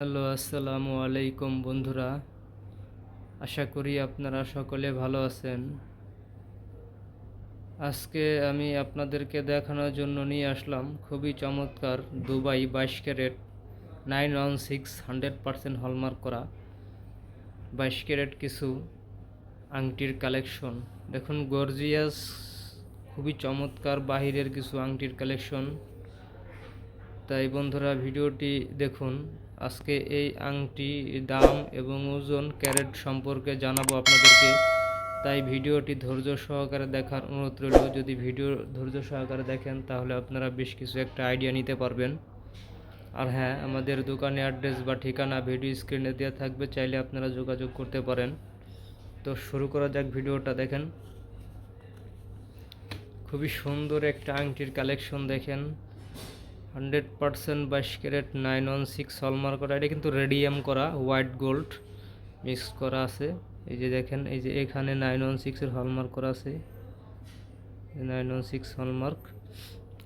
Hello, আসসালামু আলাইকুম বন্ধুরা। আশা করি আপনারা সকলে ভালো আছেন। আজকে আমি আপনাদেরকে দেখানোর জন্য নিয়ে আসলাম খুবই চমৎকার দুবাই বাইশ carat nine one six hundred percent hallmark করা বাইশ ক্যারেট কিছু আংটির কালেকশন। দেখুন, গর্জিয়াস, খুবই চমৎকার বাহিরের কিছু আংটির কালেকশন। তাই বন্ধুরা, ভিডিওটি দেখুন। আজকে এই আংটি, দাম এবং ওজন ক্যারেট সম্পর্কে জানাব আপনাদেরকে। তাই ভিডিওটি ধৈর্য সহকারে দেখার অনুরোধ রইল। যদি ভিডিও ধৈর্য সহকারে দেখেন, তাহলে আপনারা বেশ কিছু একটা আইডিয়া নিতে পারবেন। আর হ্যাঁ আমাদের দোকানে অ্যাড্রেস বা ঠিকানা ভিডিও স্ক্রিনে দেওয়া থাকবে, চাইলে আপনারা যোগাযোগ করতে পারেন। তো শুরু করা যাক ভিডিওটা, দেখেন। খুবই সুন্দর একটা আংটির কালেকশন, দেখেন। হান্ড্রেড পারসেন্ট বাইশ carat nine one six hallmark করা। এটা কিন্তু রেডিয়াম করা, হোয়াইট গোল্ড মিক্স করা আছে। এই যে দেখেন, এই যে এখানে নাইন ওয়ান সিক্সের হলমার্ক করা আছে। Nine one six hallmark.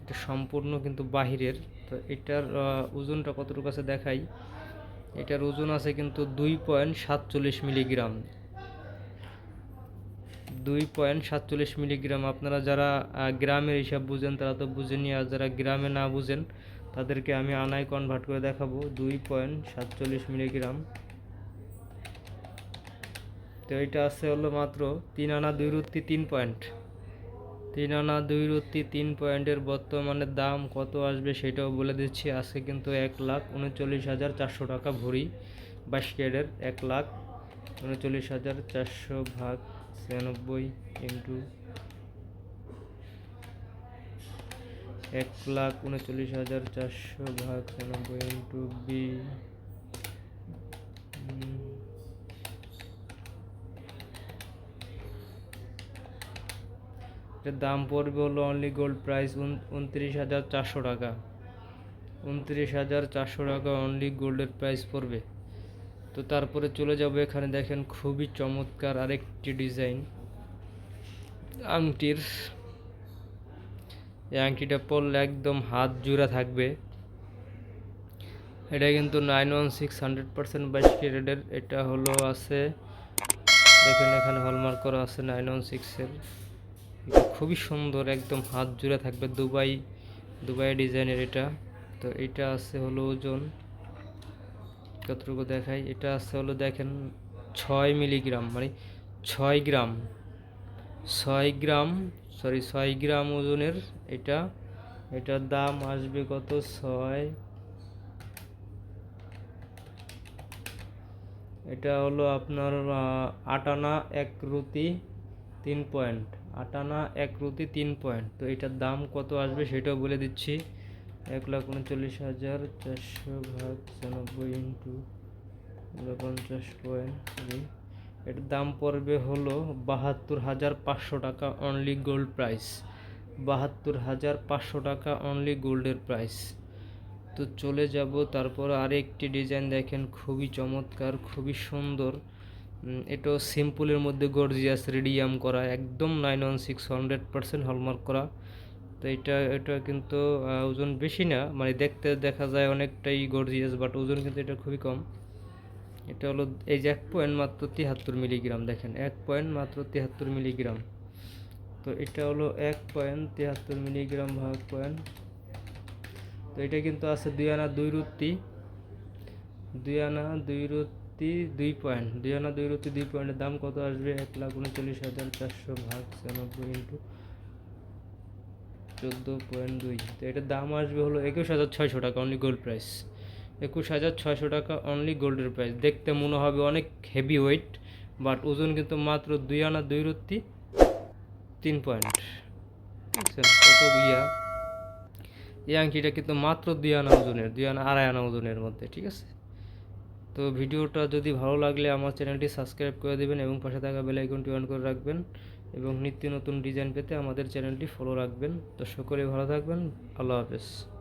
এটা সম্পূর্ণ কিন্তু বাহিরের। তো এটার ওজনটা কতটুকু আছে দেখাই। এটার ওজন আছে কিন্তু দুই পয়েন্ট সাতচল্লিশ মিলিগ্রাম। দুই পয়েন্ট সাতচল্লিশ মিলিগ্রাম। আপনারা যারা গ্রামের হিসাব বুঝেন, তারা তো বুঝেনি আর যারা গ্রামে না বুঝেন, তাদেরকে আমি আনায় কনভার্ট করে দেখাবো। দুই পয়েন্ট সাতচল্লিশ মিলিগ্রাম। তো এটা আছে হলো মাত্র তিন আনা দুই রুত্তি তিন পয়েন্ট। তিন আনা দুই রুত্তি তিন পয়েন্টের বর্তমানে দাম কত আসবে সেটাও বলে দিচ্ছি। আজকে কিন্তু এক লাখ উনচল্লিশ হাজার চারশো টাকা ভরি। বাইশ ক্যারেটের এক লাখ উনচল্লিশ হাজার চারশো ভাগ ছিয়ানব্বই ইন্টু এক লাখ উনচল্লিশ হাজার চারশো ভাগ ছিয়ানব্বই ইন্টু বি। এটার দাম পড়বে হলো অনলি গোল্ড প্রাইস উনত্রিশ হাজার চারশো টাকা। উনত্রিশ হাজার চারশো টাকা অনলি গোল্ডের প্রাইস পড়বে। তো তারপরে চলে যাব এখানে দেখেন খুবই চমৎকার আরেকটি ডিজাইন। আংটির। এই আংটিটা পরলে একদম হাত জুড়া থাকবে। এটা কিন্তু nine one six hundred percent বাইশ ক্যারেটের এটা হলো আছে, দেখেন এখানে হলমার্ক করা আছে নাইন ওয়ান সিক্সের। খুবই সুন্দর, একদম হাত জুড়ে থাকবে দুবাই দুবাই ডিজাইনের এটা। তো এটা আছে হলো ওজন। কতটুকু দেখাই, এটা আছে হলো দেখেন ছয় মিলিগ্রাম মানে ছয় গ্রাম ছয় গ্রাম সরি ছয় গ্রাম ওজনের এটা, এটার দাম আসবে কত? ছয়, এটা হলো আপনার আটানা এক রুতি তিন পয়েন্ট, আটানা এক রুতি তিন পয়েন্ট, তো এটার দাম কত আসবে সেটাও বলে দিচ্ছি। এক লাখ উনচল্লিশ হাজার চারশো ভাগ ছিয়ানব্বই ইন্টু পঞ্চাশ পয়েন্ট এটার দাম পড়বে হলো বাহাত্তর হাজার পাঁচশো টাকা অনলি গোল্ড প্রাইস বাহাত্তর হাজার পাঁচশো টাকা অনলি গোল্ডের প্রাইস তো চলে যাব, তারপর আরেকটি ডিজাইন দেখেন, খুবই চমৎকার, খুবই সুন্দর। এটাও সিম্পলের মধ্যে গর্জিয়াস রেডিয়াম করা, একদম nine one six hundred percent hallmark করা। তো এটা এটা কিন্তু ওজন বেশি না মানে দেখতে দেখা যায় অনেকটাই গর্জিয়াস বাট ওজন কিন্তু এটা খুবই কম। এটা হলো, এই যে এক পয়েন্ট মাত্র তিয়াত্তর মিলিগ্রাম দেখেন, এক পয়েন্ট মাত্র তিয়াত্তর মিলিগ্রাম তো এটা হলো এক পয়েন্ট তিয়াত্তর মিলিগ্রাম ভাগ পয়েন্ট তো এটা কিন্তু আছে দুই আনা দুই রুত্তি দুই আনা দুই রুত্তি দুই পয়েন্ট দুই আনা দুই রুত্তি দুই পয়েন্টের দাম কত আসবে? এক লাখ উনচল্লিশ হাজার চারশো ভাগ ছিয়ানব্বই ইন্টু চোদ্দ পয়েন্ট দুই। তো এটার দাম আসবে হলো একুশ হাজার ছয়শো টাকা অনলি গোল্ড প্রাইস একুশ হাজার ছয়শো টাকা অনলি গোল্ডের প্রাইস দেখতে মনে হবে অনেক হেভি ওয়েট বাট ওজন কিন্তু মাত্র দুই আনা দুই রুত্তি তিন পয়েন্ট কত ইয়া। এই আংটিটা কিন্তু মাত্র দুই আনা ওজনের, দুই আনা আড়াই আনা ওজনের মধ্যে, ঠিক আছে? তো ভিডিওটা যদি ভালো লাগলে আমার চ্যানেলটি সাবস্ক্রাইব করে দেবেন এবং পাশে থাকা বেল আইকনটি অন করে রাখবেন। এবং নিত্য নতুন ডিজাইন পেতে আমাদের চ্যানেলটি ফলো রাখবেন। তো সকলে ভালো থাকবেন। আল্লাহ হাফেজ।